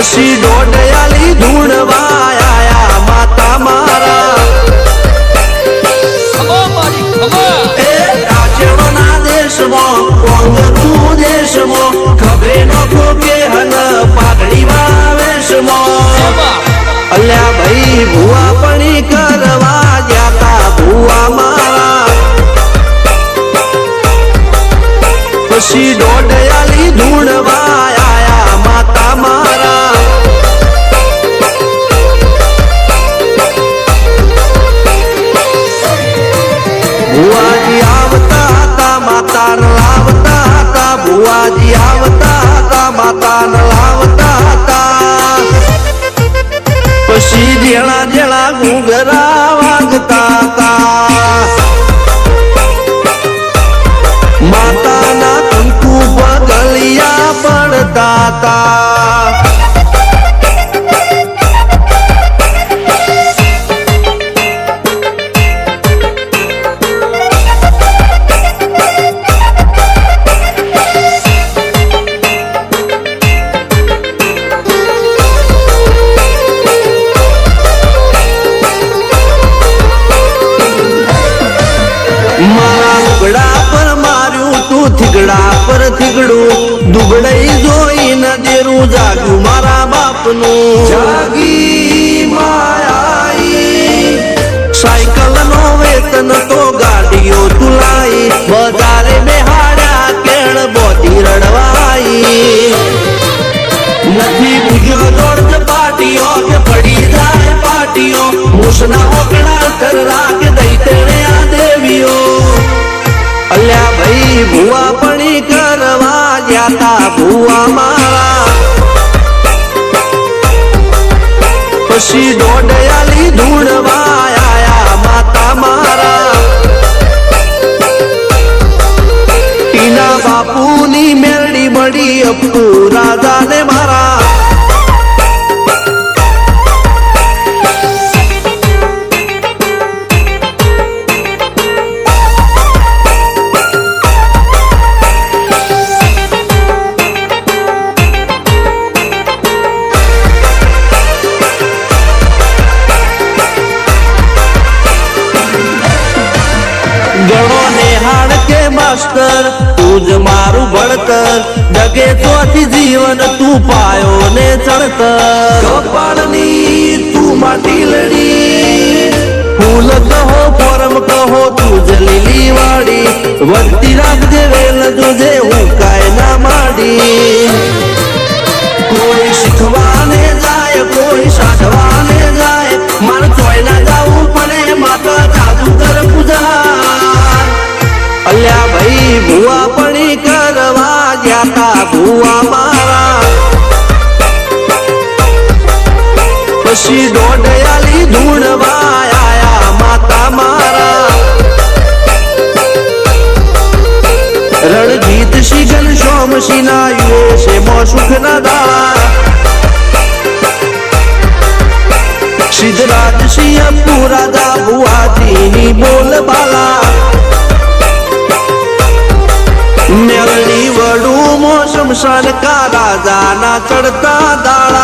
પછી દોડયાલી ધૂણવા આયા માતા મારા. એ રાજ્યના દેશમાં કોંગતું દેશમાં ખભે નખો કે હન પાઘડીમાં વેશમાં. અલ્યા ભાઈ ભુવા પણી કરવા જાતા ભુવા મારા. પછી દોડયાલી માતાને લાવતા હતા, ભુવાજી આવતા હતા, માતાન લાવતા હતા. પછી જેણા જેણા ઘૂંઘરા વાગતા હતા. માતાના કંકુ પગલિયા પડતા હતા માર્યું તું થીગડા પર થીગડું દુબડાઈ જોઈ ન દેરું જાગું મારા બાપનું. જાગી માયાઈ. સાયકલ નો વેતન તો ગાડીઓ તુલાઈ બજારે બેહાડ્યા કેળ બોધી રડવાઈ. નથી બુજ્યો દોડ પાટીઓ કે પડી જાય પાટીઓ મુસના ઓકડા કર કે ભુવા પણી કરવા જાતા ભુવા મારા પછી દોડયાલી ધૂણવા આયા માતા મારા. ટીના બાપુની મેરડી મળી અપ્પુ રાજાને મારા. કે માસ્ટર તું જ મારું ભણતર જગે તોથી જીવન તું પાયો ને ચડતર કપાળની તું માટી લડી ફૂલ કહો પરમ કહો તું જ લીલી વાડી વધતી રાખજે વેલ જોજે હું કાય ના માડી. કોઈ શીખવાને જાય કોઈ સાધવાને કરવા જાતા ભુવા મારા. પછી દોડયાલી ધૂણવા આયા માતા મારા. રણજીત સિંહ સોમ સિના યુએસે મો સુખ ના દાળા સિંહ પુરાદા ભુવાજીની બોલ બાલા. શમશાન કા રાજાના ચડતા દાળા